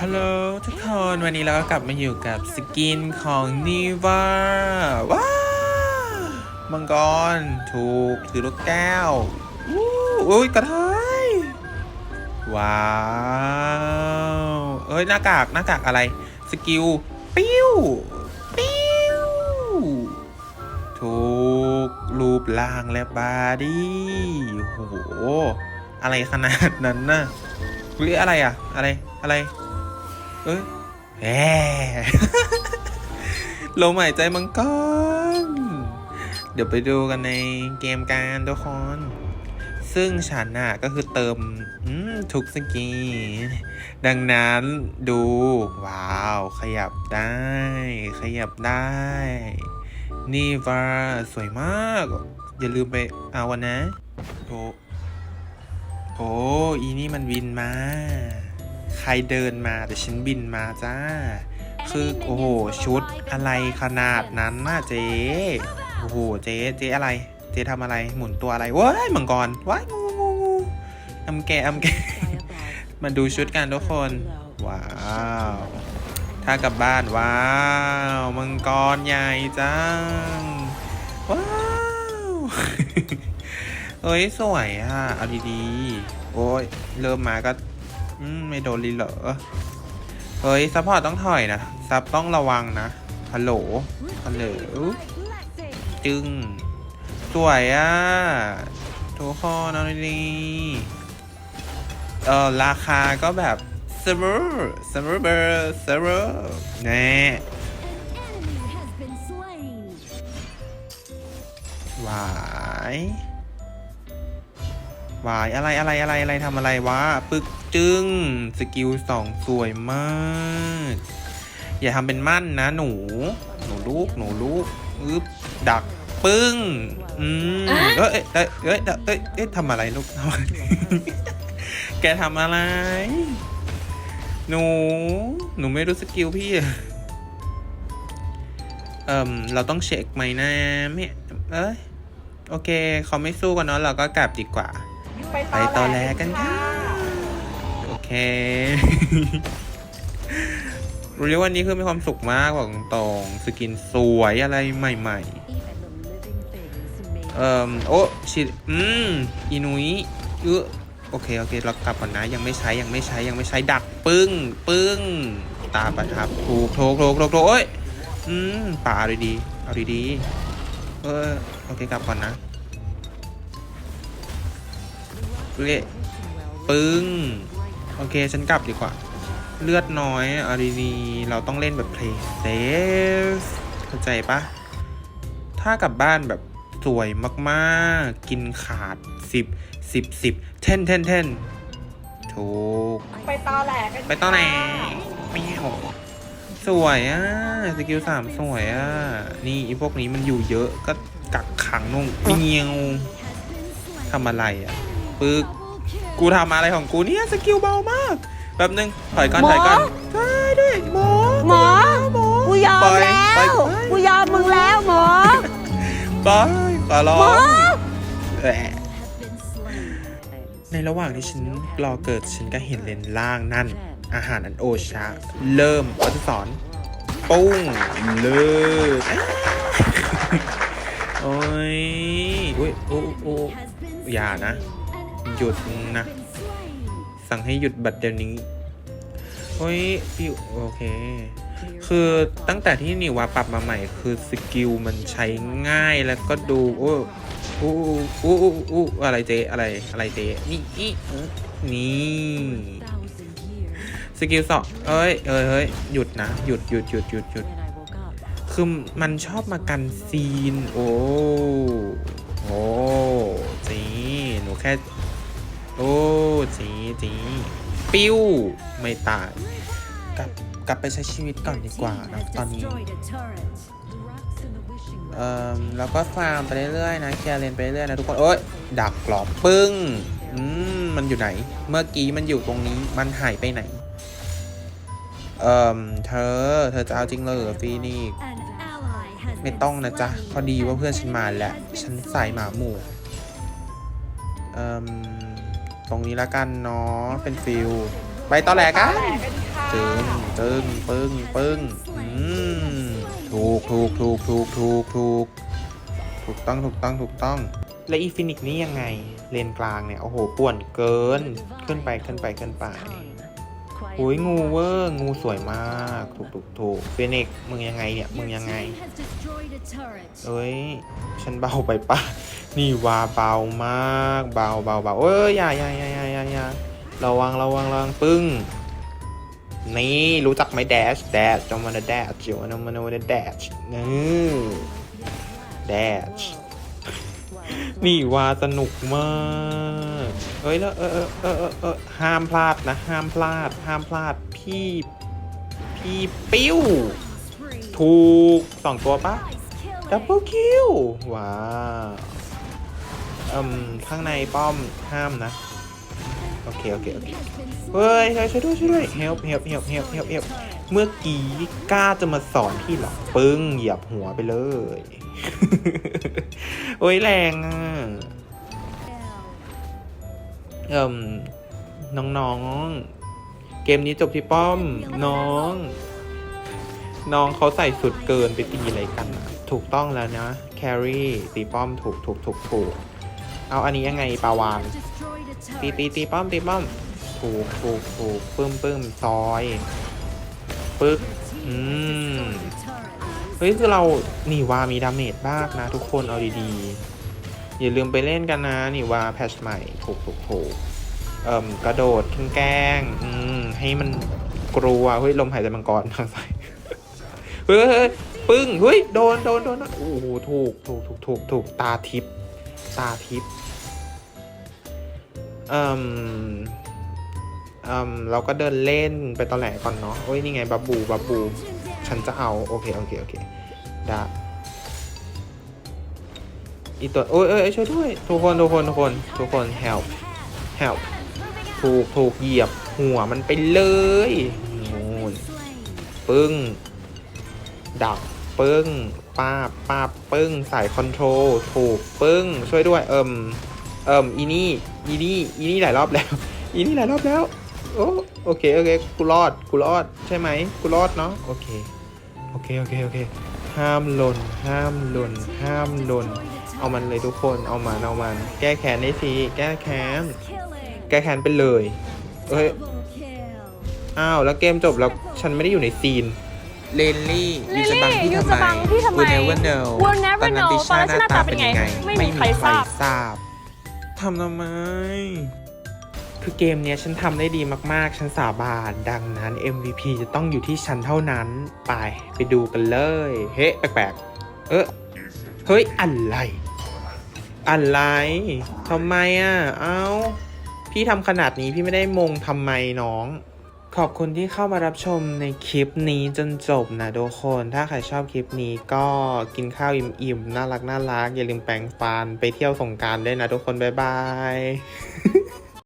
ฮัลโหลทุกคนวันนี้เราก็กลับมาอยู่กับสกินของนีวาว้ามังกร ถูก ถือลูกแก้วอู้อุ้ยกระเทยว้าว เอ้ย หน้ากาก หน้ากากอะไร สกิล ปิ้ว ปิ้ว ถูก รูปร่างและบาร์ดี้โอ้โห อะไรขนาดนั้นน่ะหรืออะไรอะ อะไร อะไร เอ้ยแหมลมหายใจมังกรเดี๋ยวไปดูกันในเกมการทุกคน ซึ่งฉันน่ะก็คือเติมทุกสกี ดังนั้นดู ว้าว ขยับได้ ขยับได้ นี่ว่าสวยมาก อย่าลืมไปเอาวันนะโอ้โอ้อีนี่มันบินมา ใครเดินมาแต่ฉันบินมาจ้า คือโอ้โหชุดอะไรขนาดนั้นน่ะเจ๊โอ้โหเจ๊เจ๊อะไร เจ๊ทำอะไรหมุนตัวอะไรว้ายมังกรว้ายงูงูงูอำแกอำแกมาดูชุดกันทุกคน ว้าวถ้ากลับบ้านว้าวมังกรใหญ่จังว้าวเฮ้ยสวยอะเอาดีๆโอ้ยเริ่มมาก็ อืมไม่โดนลีเหรอเฮ้ยซัพพอร์ตต้องถอยนะซับต้องระวังนะฮัลโหลฮัลโหลจึงสวยอะทุกคนเอาดีๆเออราคาก็แบบเซเวอร์เซเวอร์เบอร์เซเวอร์แน่หวายห วายอะไรอะไรอะไรอะไรทำอะไรวะปึกจึงสกิลสองสวยมาก อย่าทำเป็นมั่นนะหนู หนูลูกหนูลูกอึบดักปึ้งอืมเอ้ยเอ้ยเอ้ยเอ้ยเอ้ยเอ้ยทำอะไรลูกทำอะไรแกทำอะไร หนู หนูไม่รู้สกิลพี่อะเอ่มเราต้องเช็คไหมนะไม่เอ้ยโอเคเขาไม่สู้กันเนาะเราก็กลับดีกว่า ไปตอแหลกันค่ะ โอเค รู้เลยว่านี้คือมีความสุขมากบอกตรงๆสกินสวยอะไรใหม่ๆ เอ่อโอ้ชิอืมอีนุยเออโอเค โอเค เรากลับก่อนนะ ยังไม่ใช้ ยังไม่ใช้ ยังไม่ใช้ ดักปึ้ง ปึ้ง ตาประทับ ถูกโถกโถกโถกโถกโอ้ย อืมป่าเอาดีๆเอาดีๆเออ โอเค กลับก่อนนะ เละปึ้ง โอเค ฉันกลับดีกว่า เลือดน้อยเอาดีๆเราต้องเล่นแบบเพลย์เซฟเข้าใจปะ ถ้ากลับบ้านแบบสวยมากๆ กินขาดสิบสิบสิบเทนเทนเทนถูก ไปตอแหลกันไปต้อนไหนไม่โหสวยอะ สกิลสามสวยอะ นี่ไอีพวกนี้มันอยู่เยอะก็กักขังนุ่งเงียวทำอะไรอะ ปึกกูทำอะไรของกูเนี่ยสกิลเบามากแป๊บนึงถอยก่อนถอยก่อนใช่ด้วยหมอหมอหมอกูยอมปล่อยแล้ปล่อวยกูยอมมึงแล้วหมอบายขอร้อหมองแหละในระหว่างที่ฉันรอเกิดฉันก็เห็นเลนล่างนั่น อาหารอันโอชะ เริ่มวัตสอนปุ้งเลิกโอ้ยอุ้ยโอ้โอ้อย่านะ หยุดนะ สั่งให้หยุดบัตรเดี๋ยวนี้เฮ้ยพี่โอเค คือตั้งแต่ที่นิวาปรับมาใหม่ คือสกิลมันใช้ง่ายแล้วก็ดู โอ้อู้อู้อู้อู้อะไรเจอะไรอะไรเจนี่นี่นี่สกิลสองเอ้ยเอ้ยเฮ้ยหยุดนะ หยุดหยุดหยุดหยุดหยุดคือมันชอบมากันซีน โอ้โอ้จีหนูแค่ โอ้จีจีปิ้ว ไม่ตาย กลับกลับไปใช้ชีวิตก่อนดีกว่านะตอนนี้ เอ่อแล้วก็ฟาร์มไปเรื่อยๆนะ เคลียร์เลนไปเรื่อยๆนะทุกคน โอ๊ย ดักหลอมปึ้ง อืม มันอยู่ไหน เมื่อกี้มันอยู่ตรงนี้ มันหายไปไหน เอ่อ เธอ เธอจะเอาจริงเลยเหรอฟีนี่ไม่ต้องนะจ๊ะ พอดีว่าเพื่อนฉันมาแล้ว ฉันใส่หมาหมู่ เอ่อ ตรงนี้ละกันเนาะเป็นฟิลไปตอแหลตกัอนแหลกันค่ะตึงตึงปึ้งปึ้งอืมถูกถูกถูกถูกถูกถูกถูกต้องถูกต้องถูกต้องและอีฟินิกนี่ยังไงเลนกลางเนี่ย โอ้โหป่วนเกินขึ้นไปขึ้นไปขึ้นไป อุ้ยงูเวอร์งูสวยมากถูกถูกถูกเฟนิกมึงยังไงเนี่ยมึงยังไงเอ้ยฉันเบาไปปะนี่วาเบามากเบาเบาเบาเอ้ยอย่าอย่าอย่าอย่าอย่าอย่าระวังระวังระวังปึ้งนี่รู้จักไหมแดชแดชจอมมันแดชจิวมันมันแดชนี่แดชนี่วาสนุกมาก เอ้ยแล้วเออเออเออเออเออห้ามพลาดนะห้ามพลาดห้ามพลาดพี่พี่ปิ้วถูกสองตัวปะดับเบิลคิวว้าวอืมข้างในป้อมห้ามนะโอเคโอเคโอเคเฮ้ยเฮ้ยช่วยด้วยช่วยด้วย help help help help help help เมื่อกี้กล้าจะมาสอนพี่หรอปึ้งเหยียบหัวไปเลย โอ้ยแรงอะ เอ่มน้องๆ เกมนี้จบที่ป้อม น้อง น้องเขาใส่สุดเกินไปตีอะไรกันอะถูกต้องแล้วนะ แครี่ตีป้อมถูกถูกถูกถูกเอาอันนี้ยังไงปาวานตีตีตีป้อมตีป้อม ถูกถูกถูกปึ้มปึ้มซอยปึ๊กอืมเฮ้ยคือเรานี่วามีดาเมจมากนะทุกคนเอาดีๆ อย่าลืมไปเล่นกันนะนี่ว่าแพชใหม่ถูกถูกถูกเอ่มกระโดดแกล้งอืมให้มันกลัวเฮ้ยลมหายใจมังกรทางซ้ายเฮ้ยปึ้งเฮ้ยโดนโดนโดนโอ้โหถูกถูกถูกถูกถูกตาทิพตาทิพเอ่มเอ่มเราก็เดินเล่นไปตอนแหลก่อนเนาะเฮ้ยนี่ไงบับบูบับบูฉันจะเอาโอเคโอเคโอเคได้ อีตัวโอ้ยเอ้ยเอ้ยช่วยด้วย ทุกคนทุกคนทุกคนทุกคน help help ถูกถูกเหยียบหัวมันไปเลยนู่นปึ้ง ดักปึ้งป้าป้าปึ้งใสายคอนโทรลถูกปึ้ง ช่วยด้วย เอิมเอิมอีนี่อีนี่อีนี่หลายรอบแล้ว อีนี่หลายรอบแล้วโอ้โอเคโอเคกูรอดกูรอดใช่ไหมกูรอดเนาะโอเคโอเคโอเคโอเคห้ามหล่นห้ามหล่นห้ามหล่น เอามันเลยทุกคน เอามันเอามัน แก้แค้นได้ทีแก้แค้น แก้แค้นไปเลย เอ้ย อ้าว แล้วเกมจบแล้วฉันไม่ได้อยู่ในซีน เลนลี่ยูจะบังพี่ยูทำจะไมบังพี่ทำไม We'll never know We'll never ตอนนั้น know ติชาตอนนั้นหน้าตาเป็นยังไง ไม่มีใครทราบ ทราบทำทำไม คือเกมเนี้ยฉันทำได้ดีมากๆ ฉันสาบาน ดังนั้น MVP จะต้องอยู่ที่ฉันเท่านั้น ไป ไปดูกันเลย เฮ้ แปลกๆ เออเฮ้ย อะไร อะไรทำไมอะ เอ้า พี่ทำขนาดนี้พี่ไม่ได้มงทำไมน้อง ขอบคุณที่เข้ามารับชมในคลิปนี้จนจบนะทุกคน ถ้าใครชอบคลิปนี้ก็กินข้าวอิ่มๆ น่ารักน่ารักอย่าลืมแปรงฟันไปเที่ยวสงการด้วยนะทุกคน บ๊ายบาย